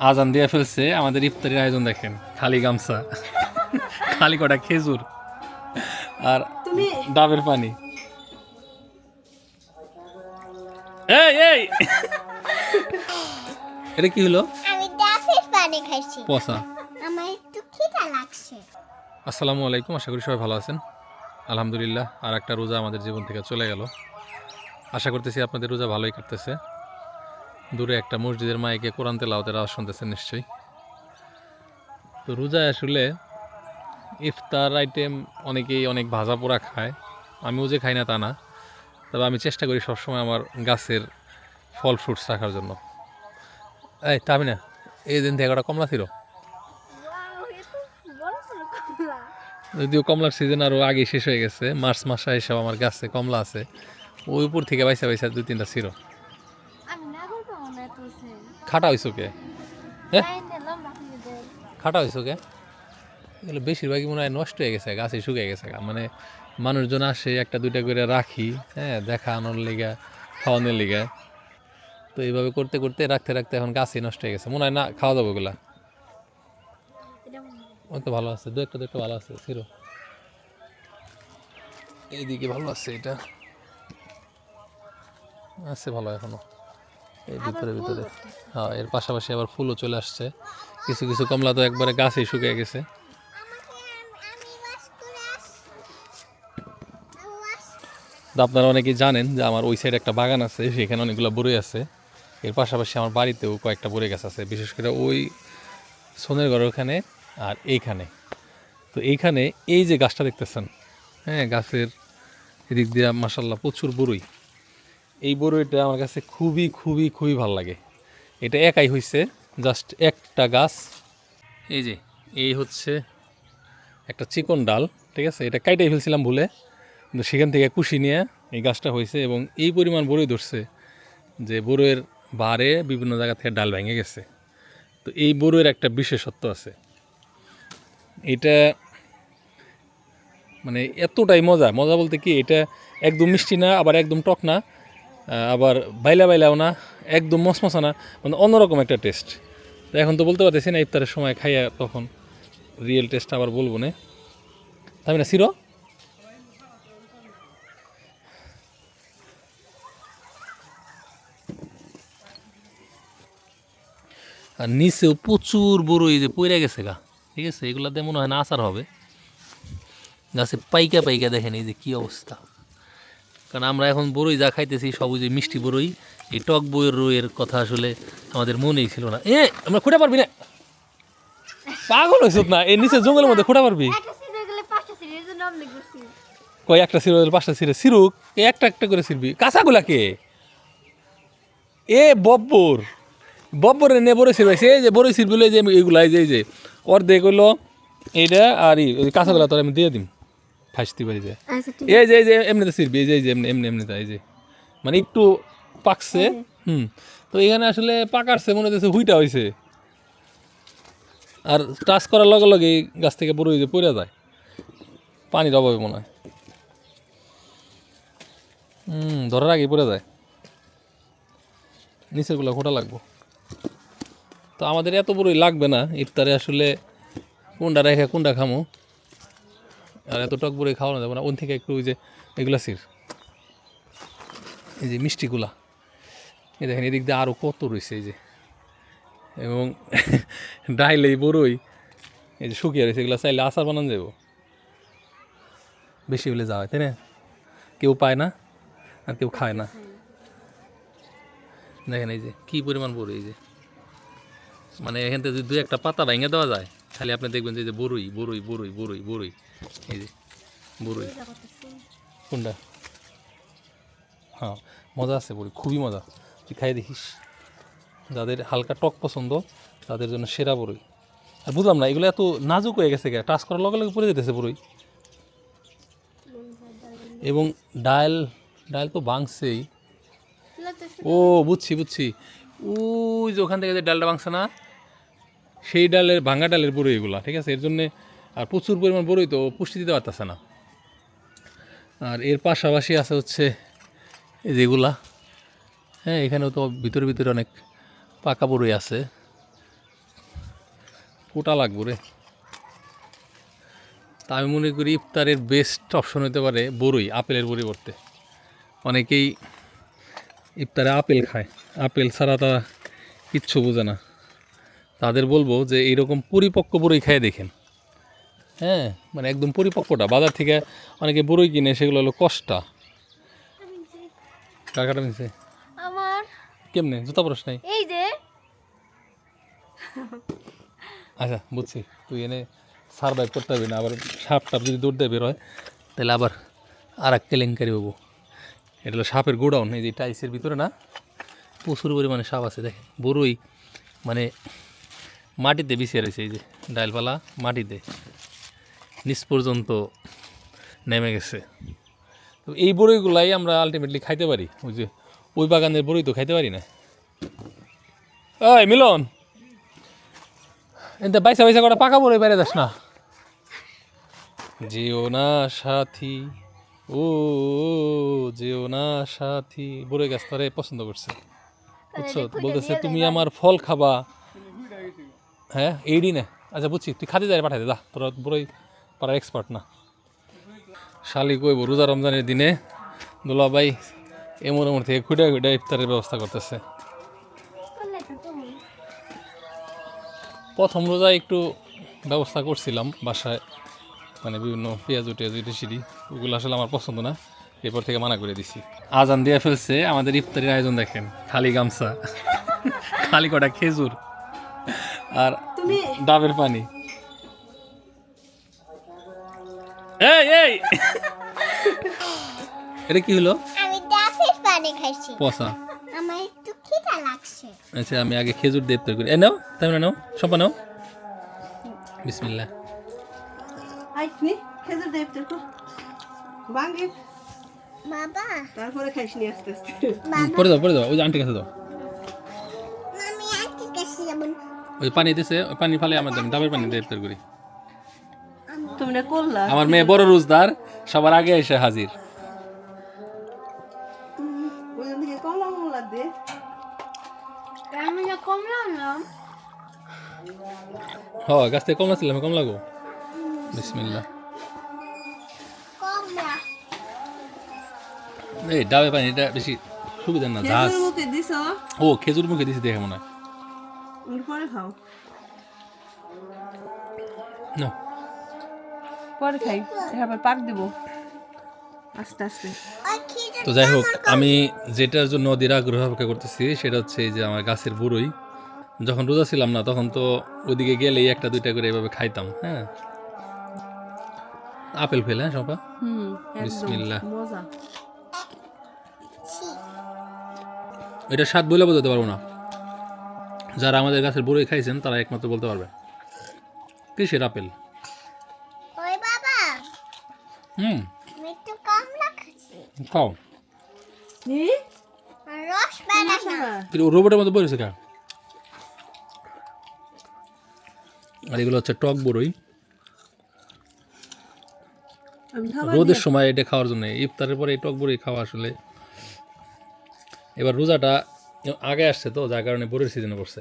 আজান দিয়ে ফেলছে আমাদের ইফতারির আয়োজন দেখেন খালি গামছা। খালি কটা খেজুর আর ডাবের পানি। এই এই! এটা কি হলো? আমি ডাবের পানি খাইছি। পচা। আমার একটু খিদা লাগছে। আসসালামু আলাইকুম আশা করি সবাই ভালো আছেন। আলহামদুলিল্লাহ আর একটা রোজা আমাদের জীবন থেকে চলে গেল। আশা করতেছি আপনাদের রোজা ভালোই কাটতেছে। দূরে একটা মসজিদের মাইকে কোরআন তেলাওতের আওয়াজ শুনতেছেন নিশ্চয়ই। তো রোজায় আসলে ইফতার আইটেম অনেকেই অনেক ভাজা পোড়া খায়। আমিও যে খাই না তা না। তবে আমি চেষ্টা করি সবসময় আমার গাছের ফল ফ্রুটস রাখার জন্য। এই তা না এই দিন থেকে কমলা ছিল? যদিও কমলার সিজন আরও আগে শেষ হয়ে গেছে, মার্চ মাসে এসব আমার গাছে কমলা আছে। ওই উপর থেকে বাইসা বাইসা দুই তিনটা ছিল আমি না বলব না তো সে খাটা হইছো কে? হ্যাঁ? খাটা হইছো কে? এগুলো বেশিরভাগই মনে হয় নষ্ট হয়ে গেছে গাছে শুকিয়ে গেছে মানে মানুষজন আসে একটা দুইটা করে রাখি হ্যাঁ দেখানোর লিগা খাওয়ানোর লিগা। তো এইভাবে করতে করতে রাখতে রাখতে এখন গাছই নষ্ট হয়ে গেছে। মনে হয় না খাওয়া যাব ওগুলা। ওই তো ভালো আছে দু একটা দু একটা ভালো আছে ছিল। এইদিকে ভালো আছে এটা। আছে ভালো এখনও। এই ভিতরে ভিতরে। হ্যাঁ এর পাশাপাশি আবার ফুলও চলে আসছে। কিছু কিছু কমলা তো একবারে গাছেই শুকিয়ে গেছে। আপনারা অনেকেই জানেন যে আমার ওই সাইডে একটা বাগান আছে সেখানে অনেকগুলো বড়ই আছে। এর পাশাপাশি আমার বাড়িতেও কয়েকটা বড়ই গাছ আছে বিশেষ করে ওই সোনের ঘর ওখানে আর এইখানে। তো এইখানে এই যে গাছটা দেখতেছেন হ্যাঁ গাছের এদিক দিয়ে মাসাল্লাহ প্রচুর বড়ই। এই বড়ইটা আমার কাছে খুবই খুবই খুবই ভালো লাগে। এটা একাই হয়েছে জাস্ট একটা গাছ। এই যে, এই হচ্ছে একটা চিকন ডাল, ঠিক আছে? এটা কাইটাই ফেলছিলাম ভুলে। কিন্তু সেখান থেকে কুশি নিয়ে এই গাছটা হয়েছে এবং এই পরিমাণ বড়ই ধরছে যে বড়ইয়ের বারে বিভিন্ন জায়গা থেকে ডাল ভেঙে গেছে। তো এই বড়ইয়ের একটা বিশেষত্ব আছে। এটা মানে এতটাই মজা। মজা বলতে কি, এটা একদম মিষ্টি না, আবার একদম টক না। আবার বাইলা বাইলাও না, একদম মশমশা না মানে অন্যরকম একটা টেস্ট এখন তো বলতে পারতেছি না, ইফতারের সময় খাইয়া তখন রিয়েল টেস্ট আবার বলব না। তাই না সিরো? আর নিচেও প্রচুর বড়ই যে পইরা গেছে গা, ঠিক আছে? এগুলাতে মনে হয় না আচার হবে। গাছে পাইকা পাইকা দেখেন এই যে কী অবস্থা। কারণ আমরা এখন বড়ই যা খাইতেছি সব ওই মিষ্টি বড়ই এই টক বইয়ের রইয়ের কথা আসলে আমাদের মনেই ছিল না। এ আমরা খুঁড়ে পারবি না? পাগল হয়েছ না? এই নিচে জঙ্গলের মধ্যে খুঁড়ে পারবি? কয় একটা সিরো পাঁচটা সিরে সিরুক এ একটা একটা করে সিরবি। কাঁচাগুলা কে? এ বব্বর। বব্বরে নে বড় সিরবাইছে এই যে বড় সিরবিল যে এইগুলা এই যে যে অর্ধেক হইল এইটা আর কাঁচাগুলা তোর আমি দিয়ে দিম। ফাঁসতে পারি যে এই যে এই যে এমনিতে সিরবি এই যে এই যে এমনি এমনি এমনিতে এই যে। মানে একটু পাকছে হুম। তো এখানে আসলে পাকারছে মনে হচ্ছে হুইটা হয়েছে আর টাচ করার লগে লগে গাছ থেকে বড় হয়ে যে পড়ে যায়। পানির অভাবে মনে হয়। হুম ধরার আগে পড়ে যায়। নিচেরগুলো খোটা লাগবো। তো আমাদের এত বড়ই লাগবে না ইফতারে আসলে কোনটা রেখে কোনটা খামো? আর এত টক বড়ই খাওয়ানো যাবে না। ওন থেকে একটু ওই যে এগুলা সির। এই যে মিষ্টিগুলা। এই দেখেন, এদিক দিয়ে আরও কত রয়েছে এই যে। এবং ডাইলে বড়ই। এই যে শুকিয়ে রয়েছে, এগুলো চাইলে আচার বানানো যাব বেশি হলে যাওয়া হয়, তাই না? কেউ পায় না, আর কেউ খায় না। দেখেন এই যে, কী পরিমাণ বড়ই এই যে। মানে এখান থেকে যদি দু একটা পাতা ভেঙে দেওয়া যায় খালি আপনি দেখবেন যে বড়ই বড়ই বড়ই বড়ই বড়ই এই যে বড়ই কোনটা? হ্যাঁ মজা আছে বড়ি খুবই মজা। তুই খাই দেখিস। যাদের হালকা টক পছন্দ, তাদের জন্য সেরা বড়ই আর বুঝলাম না, এগুলো এত নাজুক হয়ে গেছে গে, টাচ করার লগে লগে পড়ে যেতেছে বড়ই এবং ডাল ডাল তো ভাঙছেই। ও, বুঝছি বুঝছি। ওই যে ওখান থেকে যে ডালটা ভাঙছে না? সেই ডালের ভাঙা ডালের বড়ই এগুলা, ঠিক আছে? এর জন্যে আর প্রচুর পরিমাণ বড়ই তো পুষ্টি দিতে পারতেছে না। আর এর পাশাপাশি আছে হচ্ছে যেগুলা হ্যাঁ এখানেও তো ভিতরে ভিতরে অনেক পাকা বড়ই আছে। কোটা লাগবো রে। তা আমি মনে করি ইফতারের বেস্ট অপশন হতে পারে বড়ই আপেলের পরিবর্তে অনেকেই ইফতারে আপেল খায়। আপেল ছাড়া তারা কিচ্ছু বোঝে না। তাদের বলব যে এইরকম পরিপক্ক বড়ই খেয়ে দেখেন। হ্যাঁ মানে একদম পরিপক্কটা। বাজার থেকে অনেকে বড়ই কিনে সেগুলো হলো কষ্টা। কাকাটা মিশে? আমার। কেমনে? জুতা পরস নাই? এই যে। আচ্ছা বুঝছি। তুই এনে সার্ভাইভ করতে হবে না আবার সাপ টাপ যদি দৌড় দিয়ে বেরোয় তাহলে আবার আর এক কেলেঙ্কারি পাবো এটা হলো সাপের গোডাউন এই যে টাইসের ভিতরে না প্রচুর পরিমাণে সাপ আছে দেখেন। বড়ই মানে মাটিতে বিছিয়ে রয়েছে এই যে ডালপালা মাটিতে। নিচ পর্যন্ত নেমে গেছে। তো এই বড়ইগুলাই আমরা আলটিমেটলি খাইতে পারি। ওই যে ওই বাগানের বড়ই তো খাইতে পারি না। ওই মিলন এতে বাইসা বাইসা করে পাকা বড়ই বাইরে যাস না। যেও না সাথী ও যেও না সাথী। বড়ে গাছ তারে পছন্দ করছে। বুঝছ? বলতেছে তুমি আমার ফল খাবা। হ্যাঁ এইডি না। আচ্ছা বুঝছি। তুই খাতে যাই পাঠাই দে দা তোরা বড়ই পাড়ার এক্সপার্ট না। শালি কইব, রোজা রমজানের দিনে দোলা ভাই এমন এমন থেকে খুঁটে খুঁটে ইফতারের ব্যবস্থা করতেছে। প্রথম রোজায় একটু ব্যবস্থা করছিলাম বাসায়। মানে বিভিন্ন পেঁয়াজু টেয়াজু টিসিডি ওগুলো আসলে আমার পছন্দ না। এরপর থেকে মানা করে দিছি। আজান দিয়ে ফেলছে, আমাদের ইফতারের আয়োজন দেখেন, খালি গামছা। খালি কটা খেজুর। আর ডাবের পানি। এই এই! এটা কি হলো? আমি ডাবের পানি খাইছি। পচা। আমার একটু খিদা লাগছে। আচ্ছা আমি আগে খেজুর দিয়ে ইফতার করি। এ নাও তাই নাও সম্পা নাও। বিসমিল্লাহ। আইনি খেজুর দেব তোর ভাঙ্গে বাবা। তারপরে নি আস্তে আস্তে। পরে দাও পরে দাও। ওই যে আন্টির কাছে দাও। ওই পানি দিছে ওই পানি ফালে আমার দেন ডাবের পানি দিয়ে ইফতার করি। তুমি করলা? আমার মেয়ে বড় রোজদার সবার আগে এসে হাজির। হ গাছ থেকে কমলা ছিল আমি কমলা গো বিসমিল্লাহ। কমলা এই ডাবের পানি এটা বেশি সুবিধা না মুখে ও খেজুর মুখে দিছি দেখে মনে হয়। পরে খাও না পরে খাই পাক দিব। আস্তে আস্তে। তো যাই হোক আমি যেটার জন্য অধীর আগ্রহ অপেক্ষা করতেছি সেটা হচ্ছে এই যে আমার গাছের বুড়োই। যখন রোজা ছিলাম না তখন তো ওইদিকে গেলেই একটা দুইটা করে এভাবে খাইতাম হ্যাঁ? আপেল ফেল হ্যাঁ সবা হুম বিসমিল্লাহ। এটা স্বাদ বলে বোঝাতে পারব না। যারা আমাদের গাছের বড়ই খাইছেন তারা একমাত্র বলতে পারবে। কিসের আপেল? ওই বাবা। হুম। একটু কমলা খাচ্ছি। খাও। রস রোবটের মতো বলেছে কা আর এগুলো হচ্ছে টক বড়ই। রোদের সময় এটা খাওয়ার জন্য ইফতারের পরে এই টক বড়ি খাওয়া আসলে। এবার রোজাটা আগে আসছে তো যার কারণে বোরের সিজনে পড়ছে।